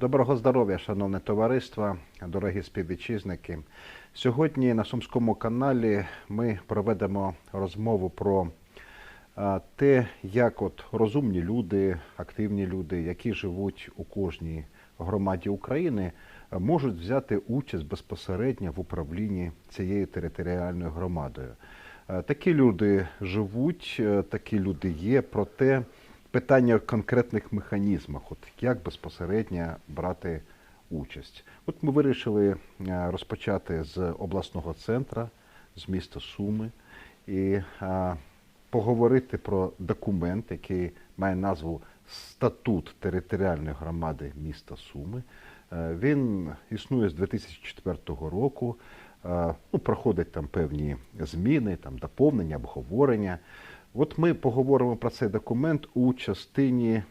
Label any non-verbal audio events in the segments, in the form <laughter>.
Доброго здоров'я, шановне товариство, дорогі співвітчизники. Сьогодні на Сумському каналі ми проведемо розмову про те, як от розумні люди, активні люди, які живуть у кожній громаді України, можуть взяти участь безпосередньо в управлінні цією територіальною громадою. Е, Такі люди живуть, е, такі люди є, проте питання в конкретних механізмах, от як безпосередньо брати участь. От ми вирішили е, розпочати з обласного центру, з міста Суми, і е, поговорити про документ, який має назву Статут територіальної громади міста Суми. Е, Він існує з 2004 року. Ну, проходять там певні зміни, там доповнення, обговорення. От ми поговоримо про цей документ у частині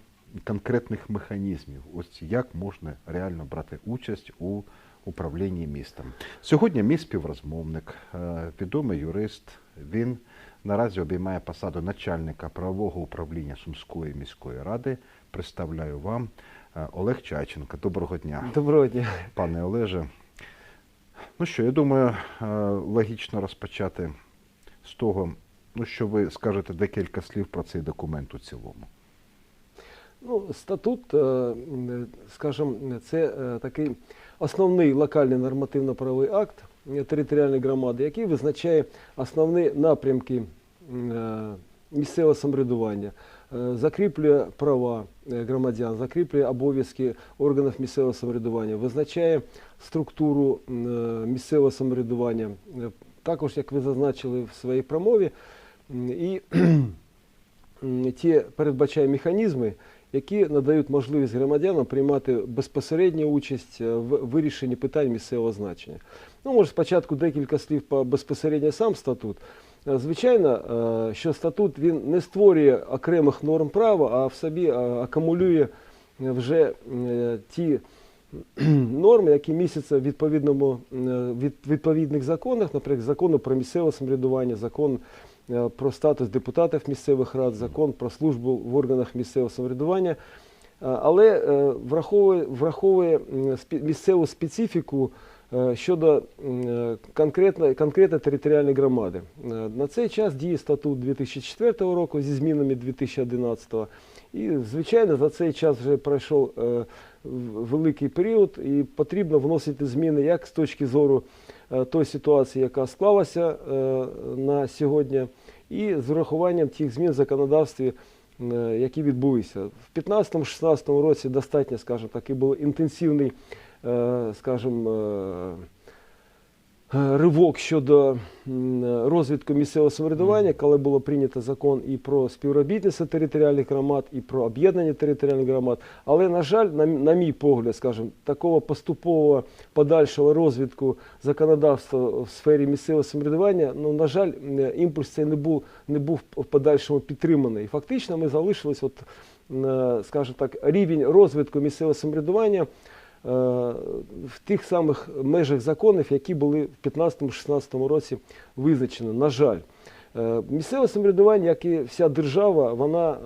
конкретних механізмів. Ось як можна реально брати участь у управлінні містом. Сьогодні мій співрозмовник, е, відомий юрист. Він наразі обіймає посаду начальника правового управління Сумської міської ради. Представляю вам е, Олег Чайченко. Доброго дня, Доброго дня. пане Олеже. Ну що, я думаю, е, логічно розпочати з того, ну що ви скажете декілька слів про цей документ у цілому. Ну, статут, е, скажімо, це е, такий основний локальний нормативно-правовий акт е, територіальної громади, який визначає основні напрямки е, місцевого самоврядування, е, закріплює права е, громадян, закріплює обов'язки органів місцевого самоврядування, визначає структуру е, місцевого самоврядування. Е, Також, як ви зазначили в своїй промові, і ті передбачає механізми, які надають можливість громадянам приймати безпосередню участь е, в вирішенні питань місцевого значення. Ну, може, спочатку декілька слів по безпосередньо сам статут. Е, Звичайно, е, що статут він не створює окремих норм права, а в собі акумулює вже ті норми, які містяться в відповідному відповідних законах, наприклад, закону про місцеве самоврядування, закон про статус депутатів місцевих рад, закон про службу в органах місцевого самоврядування. Е, Але е, враховує, враховує місцеву специфіку е, щодо м, е, конкретної, конкретної територіальної громади. Е, На цей час діє статут 2004 року зі змінами 2011 і, звичайно, за цей час вже пройшов е, великий період, і потрібно вносити зміни як з точки зору е, тої ситуації, яка склалася е, на сьогодні, і з урахуванням тих змін в законодавстві, е, які відбулися. В 2015-2016 році достатньо, скажімо так, і був інтенсивний, скажімо, ривок щодо розвитку місцевого самоврядування, коли було прийнято закон і про співробітництво територіальних громад, і про об'єднання територіальних громад. Але, на жаль, на, мій погляд, скажімо, такого поступового подальшого розвитку законодавства в сфері місцевого самоврядування, ну, на жаль, імпульс цей не був, не був в подальшому підтриманий. Фактично ми залишились, от, скажімо так, рівень розвитку місцевого самоврядування е, в тих самих межах законів, які були в 2015-2016 році визначені. На жаль, Е, місцеве самоврядування, як і вся держава, вона е,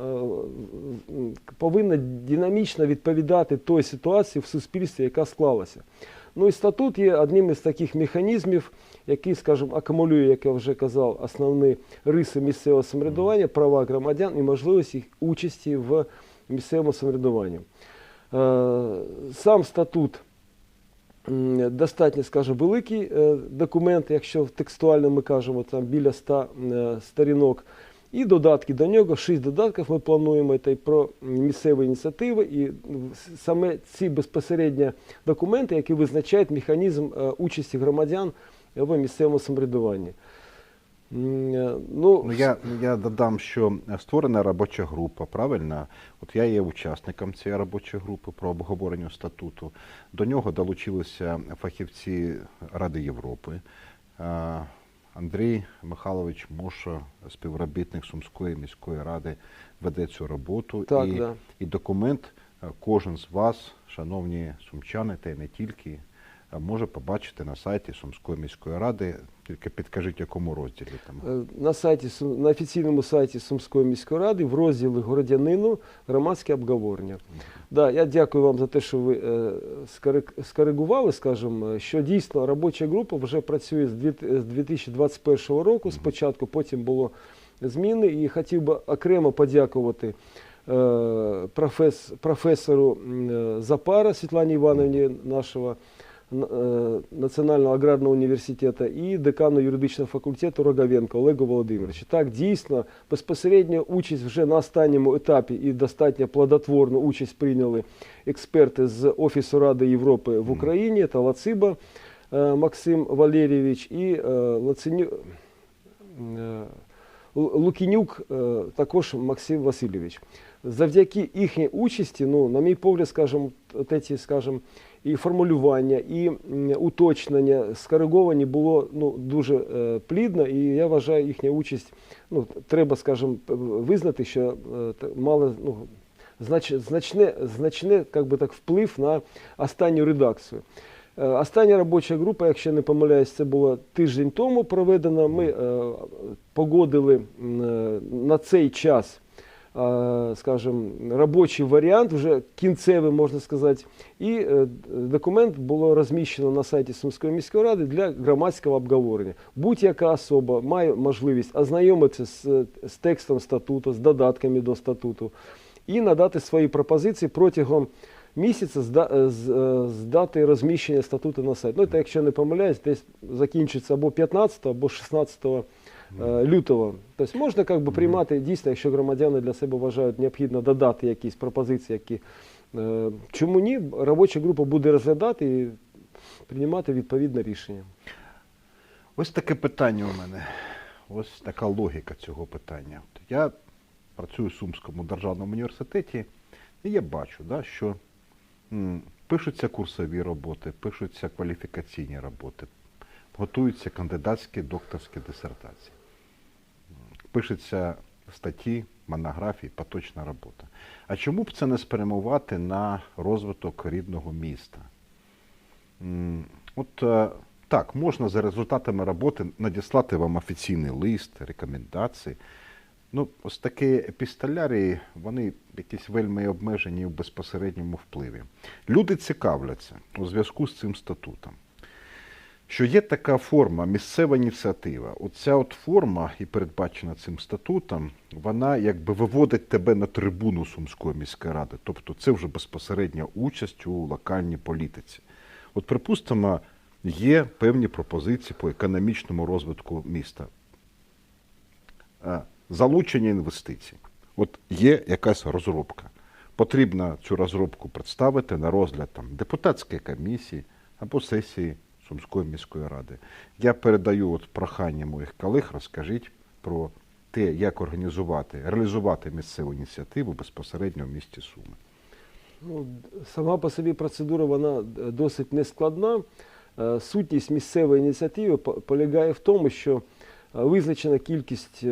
повинна динамічно відповідати той ситуації в суспільстві, яка склалася. Ну і статут є одним із таких механізмів, який, скажімо, акумулює, як я вже казав, основні риси місцевого самоврядування, права громадян і можливість їх участі в місцевому самоврядуванні. Е, Сам статут достатньо, скажімо, великий е, документ, якщо текстуально ми кажемо, там біля 100 е, сторінок. І додатки до нього, шість додатків ми плануємо та й про місцеві ініціативи, і саме ці безпосередньо документи, які визначають механізм участі громадян в місцевому самоврядуванні. Е, Ну, Ну, я, я додам, що створена робоча група, правильно? От я є учасником цієї робочої групи про обговорення статуту. До нього долучилися фахівці Ради Європи. Андрій Михайлович Моша, співробітник Сумської міської ради, веде цю роботу. Так, і, да. і документ е, кожен з вас, шановні сумчани, та й не тільки, е, може побачити на сайті Сумської міської ради. Тільки підкажіть, якому розділі там. Е, На сайті на офіційному сайті Сумської міської ради в розділі городянину громадське обговорення. Да, я дякую вам за те, що ви е, скоригували, скажімо, що дійсно робоча група вже працює з 2021 року. Спочатку потім було зміни, і хотів би окремо подякувати. е, професору Запара Світлані Івановні нашого Національного аграрного університету і декану юридичного факультету Роговенко Олегу Володимировичу. Так, дійсно, безпосередньо участь вже на останньому етапі і достатньо плодотворну участь прийняли експерти з Офісу Ради Європи в Україні та Лациба е, Максим Валерійович і е, Лаценю. Лукінюк також Максим Васильович. Завдяки їхній участі, ну, на мій погляд, скажімо, от ці, скажімо, і формулювання, і уточнення скориговані було ну, дуже е, плідно, і я вважаю їхня участь, ну, треба, скажімо, визнати, що е, мала ну, знач, значне, значне как би так, вплив на останню редакцію. Е, Остання робоча група, якщо не помиляюсь, це було тиждень тому проведена. Ми погодили на цей час, скажімо, робочий варіант, вже кінцевий, можна сказати, і е, документ було розміщено на сайті Сумської міської ради для громадського обговорення. Будь-яка особа має можливість ознайомитися з, з текстом статуту, з додатками до статуту і надати свої пропозиції протягом місяця з, е, е, дати розміщення статуту на сайт. Ну, це, якщо не помиляюсь, десь закінчиться або 15 або 16 е, лютого. Тобто можна як би, приймати дійсно, якщо громадяни для себе вважають необхідно додати якісь пропозиції, які е, чому ні, робоча група буде розглядати і приймати відповідне рішення. Ось таке питання у мене. Ось така логіка цього питання. Я працюю в Сумському державному університеті, і я бачу, да, що м, пишуться курсові роботи, пишуться кваліфікаційні роботи, готуються кандидатські докторські дисертації. М, Пишуться статті, монографії, поточна робота. А чому б це не спрямувати на розвиток рідного міста? От е, так, можна за результатами роботи надіслати вам офіційний лист, рекомендації. Ну, ось такі епістолярії, вони якісь вельми обмежені в безпосередньому впливі. Люди цікавляться у зв'язку з цим статутом. Що є така форма, місцева ініціатива. Оця от форма, і передбачена цим статутом, вона якби виводить тебе на трибуну Сумської міської ради. Тобто це вже безпосередня участь у локальній політиці. От, припустимо, є певні пропозиції по економічному розвитку міста. Залучення інвестицій. От є якась розробка. Потрібно цю розробку представити на розгляд там, депутатської комісії або сесії Сумської міської ради. Я передаю от прохання моїх колег, розкажіть про те, як організувати, реалізувати місцеву ініціативу безпосередньо в місті Суми. Ну, сама по собі процедура вона е, досить нескладна. Е, Сутність місцевої ініціативи полягає в тому, що е, визначена кількість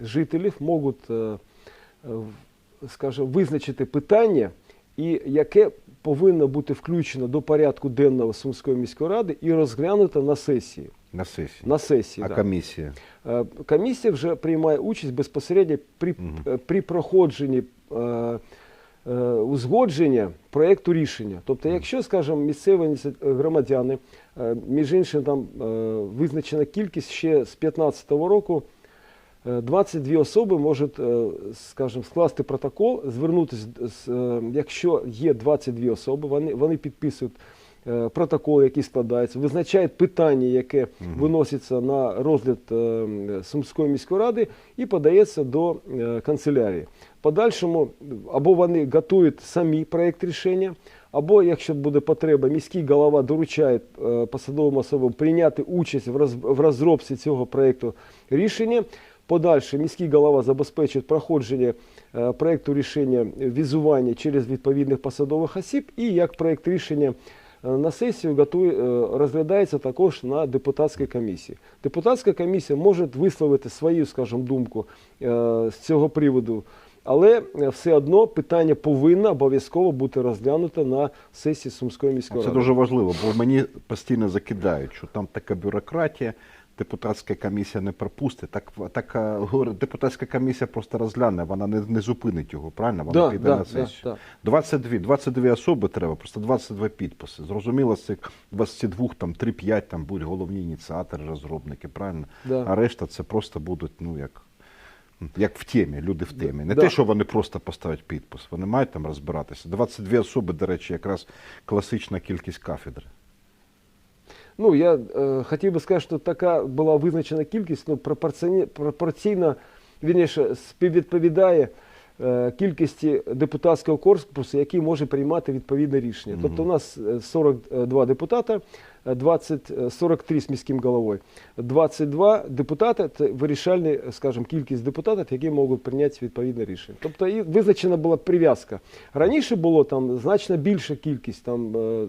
жителів можуть, скажімо, визначити питання, і яке повинно бути включено до порядку денного Сумської міської ради і розглянуто на сесії. На сесії. На сесії а да. комісія? Е, Комісія вже приймає участь безпосередньо при, е, при проходженні е, е, узгодження проєкту рішення. Тобто, якщо, скажімо, місцеві громадяни, між іншим, там визначена кількість ще з 2015 року. Е, 22 особи можуть, е, скажімо, скласти протокол, звернутися, е, якщо є 22 особи, вони, вони підписують е, протокол, який складається, визначають питання, яке виноситься на розгляд Сумської міської ради і подається до канцелярії. Подальшому або вони готують самі проєкт рішення, або, якщо буде потреба, міський голова доручає посадовим особам прийняти участь в розробці цього проєкту рішення. Подальше міський голова забезпечить проходження е, проєкту рішення візування через відповідних посадових осіб, і як проєкт рішення е, на сесію готує, е, розглядається також на депутатській комісії. Депутатська комісія може висловити свою, скажімо, думку з цього приводу Але все одно питання повинно обов'язково бути розглянуто на сесії Сумської міської ради. Це дуже важливо, бо мені постійно закидають, що там така бюрократія, депутатська комісія не пропустить. Так, так е, депутатська комісія просто розгляне, вона не, не зупинить його, правильно? Вона Да, піде да, на да, сесію. да. 22, 22 особи треба, просто 22 підписи. Зрозуміло, з цих 22, там 3-5 там будуть головні ініціатори, розробники, правильно? Да. А решта це просто будуть, ну як. Як в темі, люди в темі. Не Да. те, що вони просто поставлять підпис, вони мають там розбиратися. 22 особи, до речі, якраз класична кількість кафедри. Ну, я е, хотів би сказати, що така була визначена кількість, ну, пропорціонально, пропорційно, вірніше, співвідповідає е, кількості депутатського корпусу, який може приймати відповідне рішення. Тобто у нас е, 42 депутата, е, 20, е, 43 з міським головою, 22 депутати – це вирішальна, скажімо, кількість депутатів, які можуть прийняти відповідне рішення. Тобто і визначена була прив'язка. Раніше було там значно більша кількість, там, е,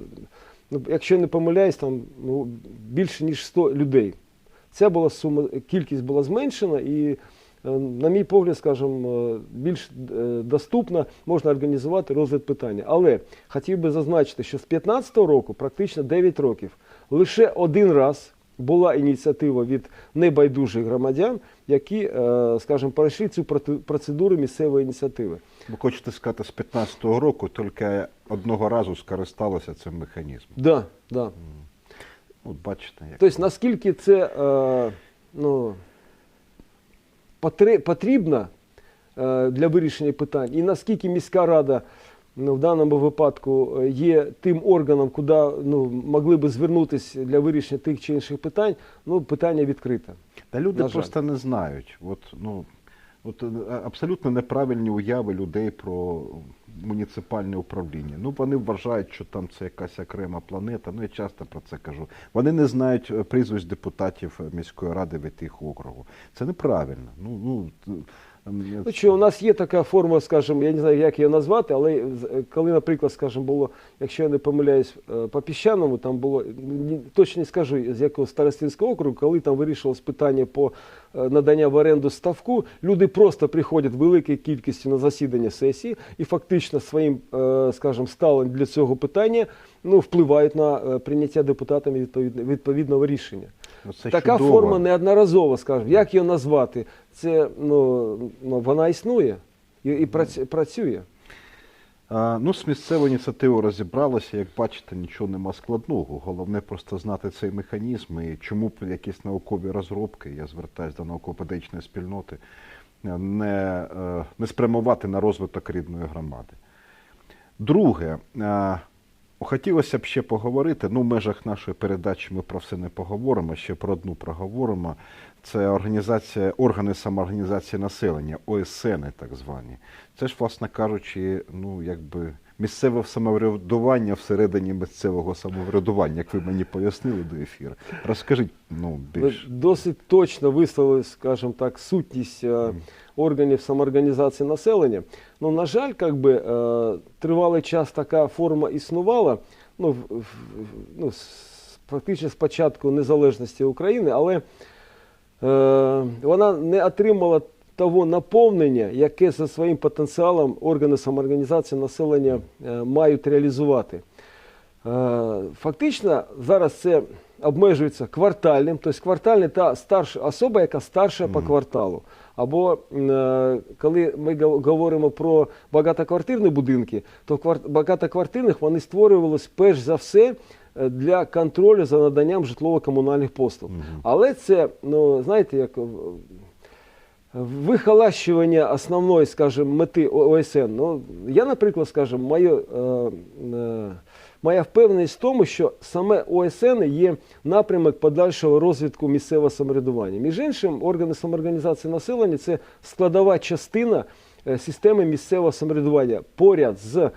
ну, якщо не помиляюсь, там ну, більше ніж 100 людей. Ця була сума, кількість була зменшена і, е, на мій погляд, скажімо, е, більш доступна, доступно можна організувати розгляд питання. Але хотів би зазначити, що з 2015 року, практично 9 років, лише один раз була ініціатива від небайдужих громадян, які, е, скажімо, пройшли цю процедуру місцевої ініціативи. Ви хочете сказати, з 15-го року тільки одного разу скористалося цим механізмом. Да, да. От бачите, як Тобто, наскільки це е, ну, потрібно е, для вирішення питань, і наскільки міська рада в даному випадку е, є тим органом, куди ну, могли би звернутися для вирішення тих чи інших питань, ну, питання відкрите. Та люди просто не знають. От, ну, от, е, абсолютно неправильні уяви людей про муніципальне управління. Ну, вони вважають, що там це якась окрема планета. Ну, я часто про це кажу. Вони не знають е, прізвищ депутатів міської ради від їх округу. Це неправильно. Ну, ну, Ну, що у нас є така форма, скажімо, я не знаю, як її назвати, але е, коли, наприклад, скажімо, було, якщо я не помиляюсь, е, по піщаному, там було точно не скажу, з якого старостинського округу, коли там вирішувалось питання по е, надання в оренду ставку, люди просто приходять великою кількістю на засідання сесії і фактично своїм, е, скажімо, ставленням для цього питання ну, впливають на е, прийняття депутатами відповідного рішення. Ну, це Така чудово. форма неодноразова, скажімо. Як її назвати? Це ну, ну вона існує і, і працює. А, ну, з місцевою ініціативою розібралися. Як бачите, нічого нема складного. Головне просто знати цей механізм і чому б якісь наукові розробки, я звертаюся до науково-педагогічної спільноти, не, е, не спрямувати на розвиток рідної громади. Друге, е, хотілося б ще поговорити. Ну, в межах нашої передачі ми про все не поговоримо, ще про одну проговоримо. Це організація, органи самоорганізації населення, ОСН так звані. Це ж, власне кажучи, ну якби місцеве самоврядування всередині місцевого самоврядування, як ви мені пояснили до ефіру. Розкажіть ну, Ви досить точно висловили, скажімо так, сутність е, органів самоорганізації населення. Ну, на жаль, как би, е, тривалий час така форма існувала, ну, ну, практично з початку незалежності України, але е, вона не отримала того наповнення, яке за своїм потенціалом органи самоорганізації населення е, мають реалізувати. Е, Фактично зараз це обмежується квартальним, тобто квартальний та старша особа, яка старша по кварталу. Або е, коли ми говоримо про багатоквартирні будинки, то квар- багатоквартирних вони створювалися перш за все для контролю за наданням житлово-комунальних послуг. Але це, ну знаєте, як в- вихолащування основної, скажімо, мети ОСН. Ну, я, наприклад, скажімо, моє, е, е, моя впевненість в тому, що саме ОСН є напрямок подальшого розвитку місцевого самоврядування. Між іншим, органи самоорганізації населення це складова частина е, системи місцевого самоврядування поряд з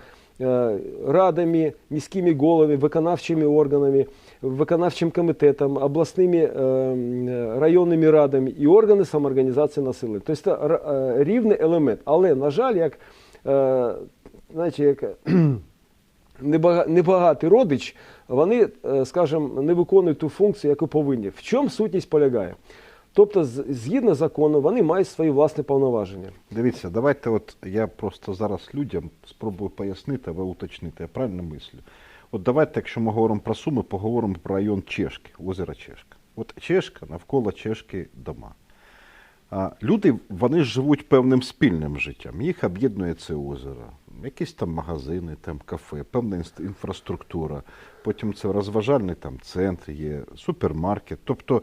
радами, міськими головами, виконавчими органами, виконавчим комітетом, обласними е, районними радами і органи самоорганізації населення. Тобто це е, рівний елемент. Але, на жаль, як, е, знаєте, як <clears throat> небагатий родич, вони, е, скажімо, не виконують ту функцію, яку повинні. В чому сутність полягає? Тобто, згідно закону, вони мають свої власні повноваження. Дивіться, давайте от я просто зараз людям спробую пояснити, а ви уточнити, я правильно мислю. От давайте, якщо ми говоримо про Суми, поговоримо про район Чешки, озеро Чешка. От Чешка, навколо Чешки дома. Люди вони живуть певним спільним життям. Їх об'єднує це озеро. Якісь там магазини, там кафе, певна інфраструктура. Потім це розважальний там центр є, супермаркет. Тобто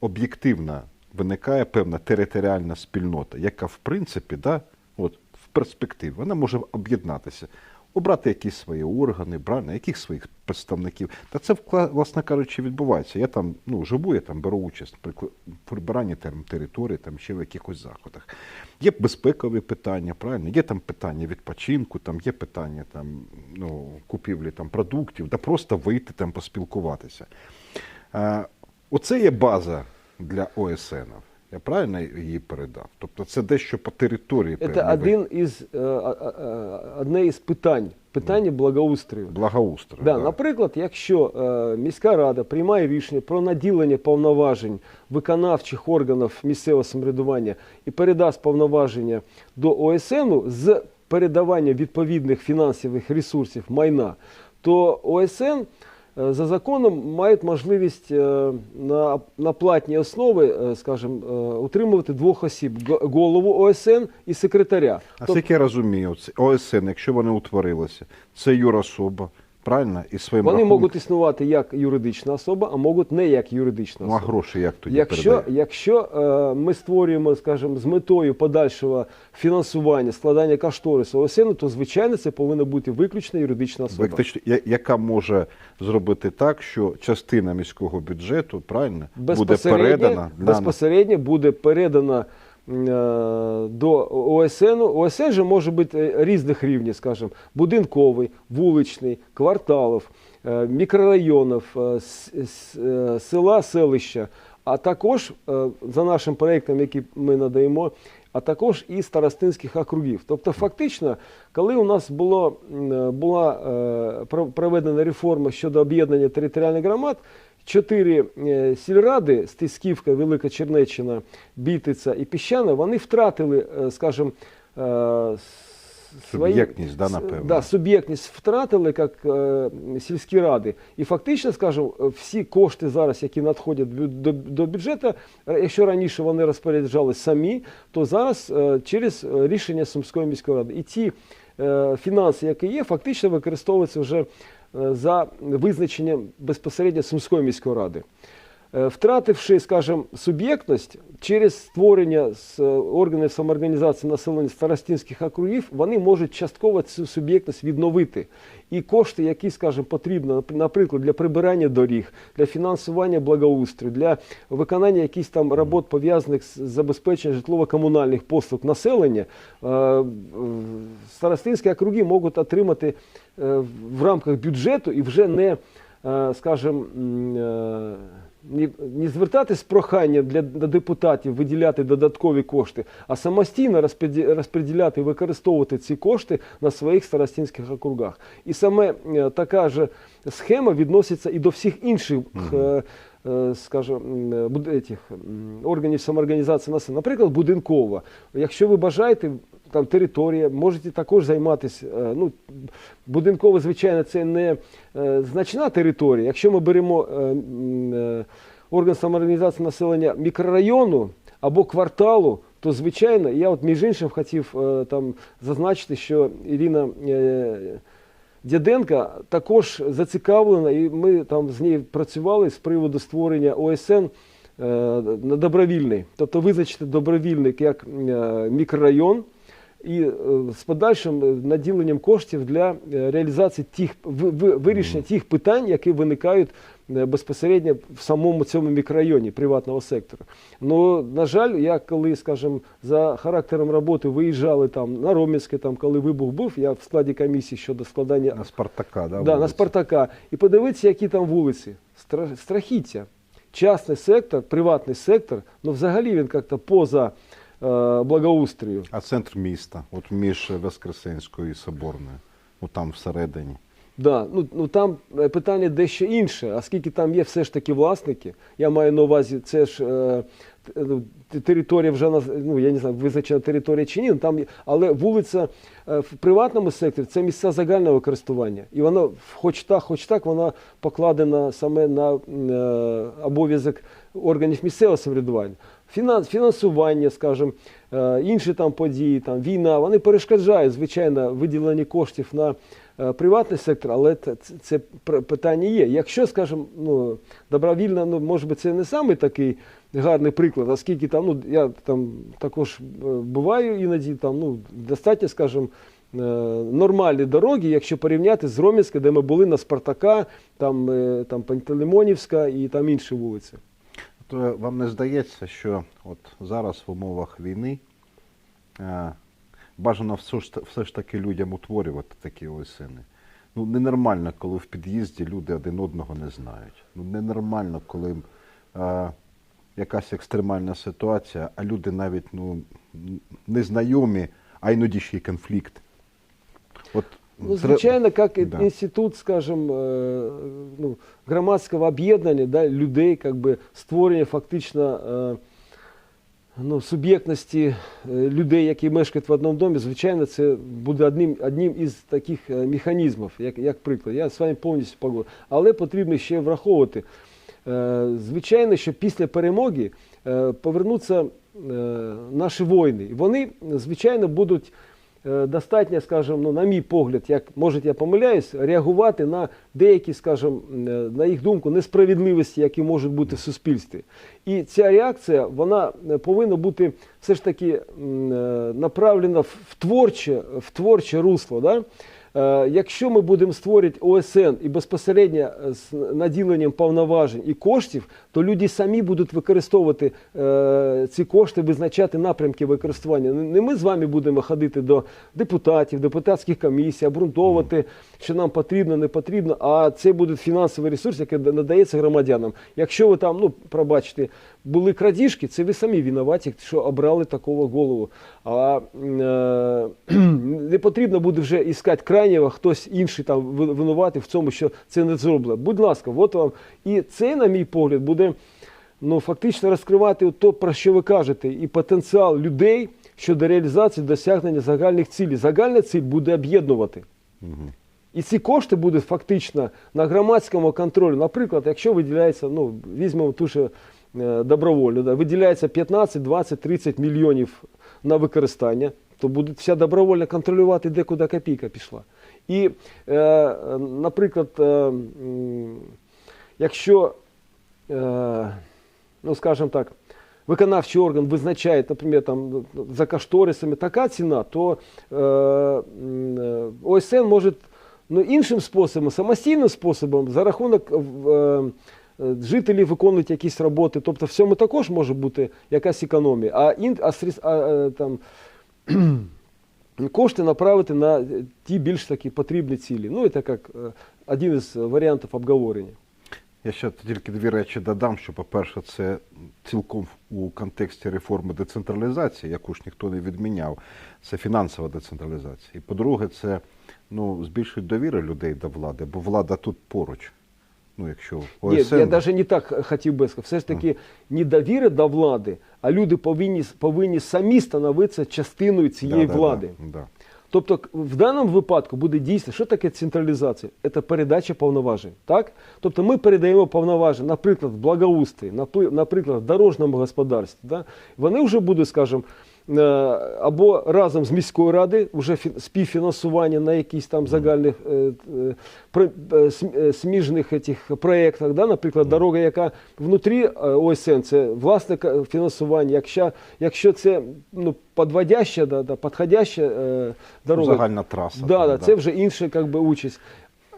об'єктивно виникає певна територіальна спільнота, яка в принципі, да, от, в перспективі вона може об'єднатися, обрати якісь свої органи, правильно, яких своїх представників. Та це, власне кажучи, відбувається. Я там ну, живу, я там беру участь наприклад, в прибиранні там, території, там, ще в якихось заходах. Є безпекові питання, правильно, є там питання відпочинку, там є питання там, ну, купівлі там, продуктів, да просто вийти там поспілкуватися. Е, Оце є база для ОСН. Я правильно її передав? Тобто це дещо по території Це один із, е, а- а- одне із питань, питання благоустрою. благоустрою. Да, да. Наприклад, якщо е, міська рада приймає рішення про наділення повноважень виконавчих органів місцевого самоврядування і передасть повноваження до ОСН з передавання відповідних фінансових ресурсів майна, то ОСН е, за законом мають можливість е, на, на платній основі, е, скажімо, е, утримувати двох осіб: голову ОСН і секретаря. А Тобто- скільки я розумію, ОСН, якщо вони утворилися, це юрособа, правильно? І своїм Вони рахунком- можуть існувати як юридична особа, а можуть не як юридична Ну, а особа. гроші як тоді Якщо, передають? якщо е, ми створюємо, скажімо, з метою подальшого фінансування, складання кошторису ОСН, то звичайно це повинна бути виключно юридична особа. Фактично, я- яка може зробити так, що частина міського бюджету, правильно, буде Безпосередньо, передана безпосередньо буде передана до ОСН. ОСН же може бути е, різних рівнів, скажімо, будинковий, вуличний, кварталів, е, мікрорайонів, е, е, села, селища, а також е, за нашим проєктом, який ми надаємо, а також і старостинських округів. Тобто, фактично, коли у нас було, е, була е, проведена реформа щодо об'єднання територіальних громад, чотири е, сільради Стисківка, Велика Чернеччина, Бітиця і Піщана, вони втратили, е, скажімо, е, Суб'єктність, да, напевно. Да, суб'єктність втратили як е, сільські ради. І фактично, скажімо, всі кошти зараз, які надходять до, до бюджету, якщо раніше вони розпоряджались самі, то зараз е, через рішення Сумської міської ради. І ті е, фінанси, які є, фактично використовуються вже за визначенням безпосередньо Сумської міської ради. Е, Втративши, скажімо, суб'єктність через створення з е, органів самоорганізації населення старостинських округів, вони можуть частково цю суб'єктність відновити. І кошти, які, скажімо, потрібні, наприклад, для прибирання доріг, для фінансування благоустрою, для виконання якихось там робот, пов'язаних з забезпеченням житлово-комунальних послуг населення, е, старостинські округи можуть отримати в рамках бюджету і вже не, скажімо, не, звертатись з проханням для до депутатів виділяти додаткові кошти, а самостійно розподі- розподіляти і використовувати ці кошти на своїх старостинських округах. І саме е, така ж схема відноситься і до всіх інших. е, Скажімо, м, е, буд- етих, м, органів самоорганізації населення, наприклад, будинкова. Якщо ви бажаєте, там територія, можете також займатися. е, Ну, будинково, звичайно, це не е, значна територія. Якщо ми беремо е, орган самоорганізації населення мікрорайону або кварталу, то звичайно, я от між іншим хотів там зазначити, що Ірина. Дяденка також зацікавлена, і ми там з нею працювали з приводу створення ОСН е, на добровільний, тобто визначити добровільник як е, мікрорайон і е, з подальшим наділенням коштів для реалізації тих ви- ви- вирішення тих питань, які виникають безпосередньо в самому цьому мікрорайоні приватного сектору. Ну, на жаль, я коли, скажімо, за характером роботи виїжджали там на Ромінське, там, коли вибух був, я в складі комісії щодо складання На Спартака, да, да, на? Спартака. І подивитися, які там вулиці. Страхіття. Частний сектор, приватний сектор, ну взагалі він як-то поза е, благоустрою. А центр міста, от між Воскресенською і Соборною, от там всередині. Да, ну, ну там е, питання дещо інше, оскільки там є все ж таки власники. Я маю на увазі, це ж е, ну, територія вже ну, я не знаю, визначена територія чи ні, ну, там, але вулиця е, в приватному секторі це місця загального користування. І воно, хоч так, хоч так, вона покладена саме на е, обов'язок органів місцевого самоврядування. Фінанс, фінансування, скажімо, е, інші там події, там війна, вони перешкоджають, звичайно, виділення коштів на приватний сектор, але це, це- питання є. Якщо, скажімо, ну, добровільно, ну, може би, це не самий такий гарний приклад, оскільки там, ну, я там також е, буваю іноді, там, ну, достатньо, скажімо, е, нормальні дороги, якщо порівняти з Ромівська, де ми були на Спартака, там, е, там Пантелеймонівська і там інші вулиці. То вам не здається, що от зараз в умовах війни е, бажано все ж, все ж таки людям утворювати такі ОСНи? Ну, ненормально, коли в під'їзді люди один одного не знають. Ну, ненормально, коли е, якась екстремальна ситуація, а люди навіть ну, незнайомі, а іноді ще й конфлікт. От, Ну, звичайно, як Да. інститут, скажімо, е, ну, громадського об'єднання да, людей, как би, створення фактично е, ну, суб'єктності е, людей, які мешкають в одному домі, звичайно, це буде одним, одним із таких е, механізмів, як, як приклад. Я з вами повністю погоджуюсь. Але потрібно ще враховувати. Е, Звичайно, що після перемоги повернуться наші воїни. Вони, звичайно, будуть достатньо, скажімо, ну, на мій погляд, як може я помиляюсь, реагувати на деякі, скажімо, е, на їх думку, несправедливості, які можуть бути в суспільстві. І ця реакція вона е, повинна бути все ж таки е, направлена в творче, в творче русло. Да? Е, Якщо ми будемо створювати ОСН і безпосередньо з наділенням повноважень і коштів, то люди самі будуть використовувати е, ці кошти, визначати напрямки використання. Не ми з вами будемо ходити до депутатів, депутатських комісій, обґрунтовувати, що нам потрібно, не потрібно, а це буде фінансовий ресурс, який надається громадянам. Якщо ви там, ну пробачте, були крадіжки, це ви самі винуваті, що обрали такого голову. А е, <clears throat> не потрібно буде вже іскати крайнього, хтось інший там ви- винуватий в цьому, що це не зроблено. Будь ласка, от вам. І це, на мій погляд, буде ну, фактично розкривати то, про що ви кажете, і потенціал людей щодо реалізації досягнення загальних цілей. Загальна ціль буде об'єднувати. І ці кошти будуть фактично на громадському контролі. Наприклад, якщо виділяється, ну візьмемо ту ж е, добровольно, да, виділяється 15, 20, 30 мільйонів на використання, то буде вся добровольно контролювати, де куди копійка пішла. І, е, наприклад, е, якщо, ну скажімо так, виконавчий орган визначає, наприклад, там, за кошторисами така ціна, то е, ОСН може ну, іншим способом, самостійним способом, за рахунок е, е, виконують якісь роботи. Тобто в цьому також може бути якась економія. А, ін, а, а е, там, <clears throat> кошти направити на ті більш такі потрібні цілі. Ну, це як один із варіантів обговорення. Я ще тільки дві речі додам, що, по-перше, це цілком у контексті реформи децентралізації, яку ж ніхто не відміняв, це фінансова децентралізація. І по-друге, це ну, збільшить довіри людей до влади, бо влада тут поруч. Ну, якщо Ні, я навіть не так хотів би сказати. Все ж таки не довіри до влади, а люди повинні, повинні самі становитися частиною цієї Да, да, влади. Да, да. Тобто в даному випадку буде дійсно, що таке централізація? Це передача повноважень. Так? Тобто ми передаємо повноваження, наприклад, в благоустрій, наприклад, в дорожньому господарстві. Да? Вони вже будуть, скажімо, або разом з міською радою вже фі- співфінансування на якісь там загальних е, е, е, е, сміжних этих проєктах, да? наприклад, дорога, яка внутрі е, ОСН, це власне фінансування. Якщо, якщо це ну, подводяща, да, да, підходяща е, дорога, Загальна траса. Да, там, да, це вже інша как би, участь.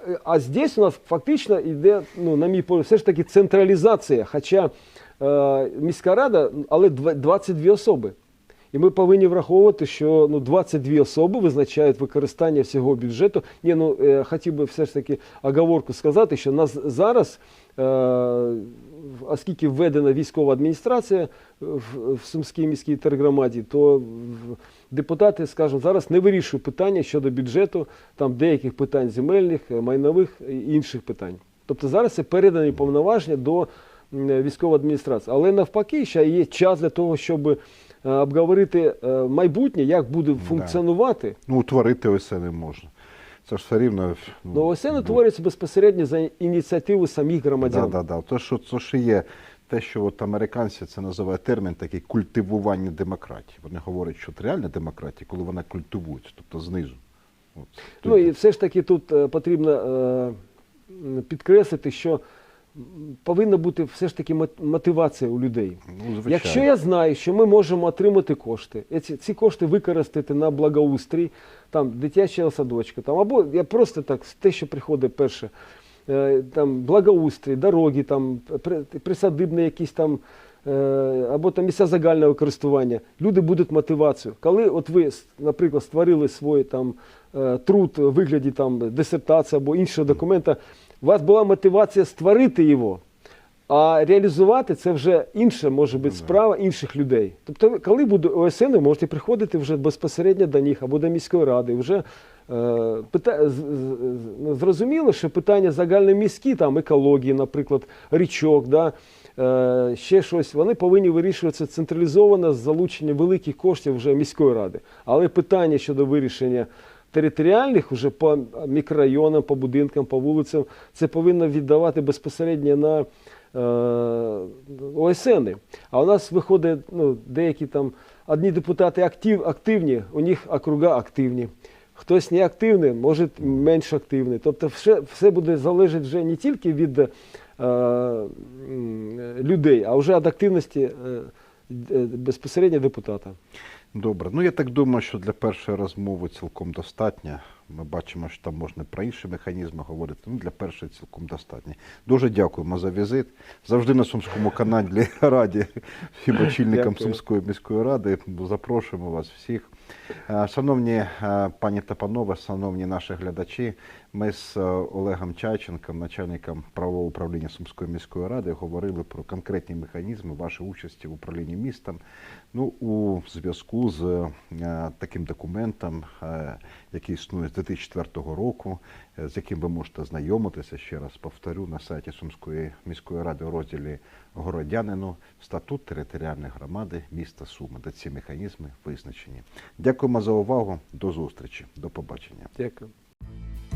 Е, А здесь у нас фактично йде, ну, на мій погляд, все ж таки централізація. Хоча е, міська рада, але дв- 22 особи. І ми повинні враховувати, що ну, 22 особи визначають використання всього бюджету. Ні, ну е, хотів би все ж таки оговорку сказати, що нас зараз, е, оскільки введена військова адміністрація в, в Сумській міській тергромаді, то депутати, скажімо, зараз не вирішують питання щодо бюджету, там деяких питань земельних, е, майнових і інших питань. Тобто зараз це передані повноваження до військової адміністрації. Але навпаки, ще є час для того, щоб е, обговорити е, майбутнє, як буде функціонувати. Ну, утворити це не можна. Це ж все рівно. Ну, ось це не безпосередньо за ініціативи самих громадян. да. То, що, то, що є те, що от американці це називають термін такий культивування демократії. Вони говорять, що от реальна демократія, коли вона культивується, тобто знизу. От. Ну і все ж таки тут е, потрібно е, підкреслити, що повинна бути все ж таки мотивація у людей. Ну, звичайно. Якщо я знаю, що ми можемо отримати кошти, ці, ці кошти використати на благоустрій, там дитяча садочка, там або я просто так те, що приходить перше, е, там благоустрій, дороги, там при- присадибні якісь там. е, Або там місця загального користування, люди будуть мотивацію. Коли от ви, наприклад, створили свій там е, труд у вигляді там дисертації або іншого документа, у вас була мотивація створити його, а реалізувати це вже інша може бути справа інших людей. Тобто, коли буде ОСН, ви можете приходити вже безпосередньо до них або до міської ради. Вже е, пита... ну, зрозуміло, що питання загальноміські, там екології, наприклад, річок, да, е, ще щось, вони повинні вирішуватися централізовано з залученням великих коштів вже міської ради. Але питання щодо вирішення територіальних вже по мікрорайонам, по будинкам, по вулицям, це повинно віддавати безпосередньо на е, ОСН. А у нас виходить ну, деякі там одні депутати актив, активні, у них округа активні. Хтось не активний, може менш активний. Тобто все, все буде залежати вже не тільки від е, людей, а вже від активності е, е, безпосередньо депутата. Добре. Ну я так думаю, що для першої розмови цілком достатньо. Ми бачимо, що там можна про інші механізми говорити. Ну, для першої цілком достатньо. Дуже дякуємо за візит. Завжди на Сумському каналі <laughs> раді всім очільникам Сумської міської ради. Запрошуємо вас всіх. Е, Шановні е, пані та панове, шановні наші глядачі, ми з е, Олегом Чайченком, начальником правового управління Сумської міської ради, говорили про конкретні механізми вашої участі в управлінні містом. Ну, у зв'язку з е, таким документом, е, який існує з 2004 року, з яким ви можете знайомитися, ще раз повторю, на сайті Сумської міської ради у розділі Городянину статут територіальної громади міста Суми, де ці механізми визначені. Дякуємо за увагу. До зустрічі. До побачення. Дякую.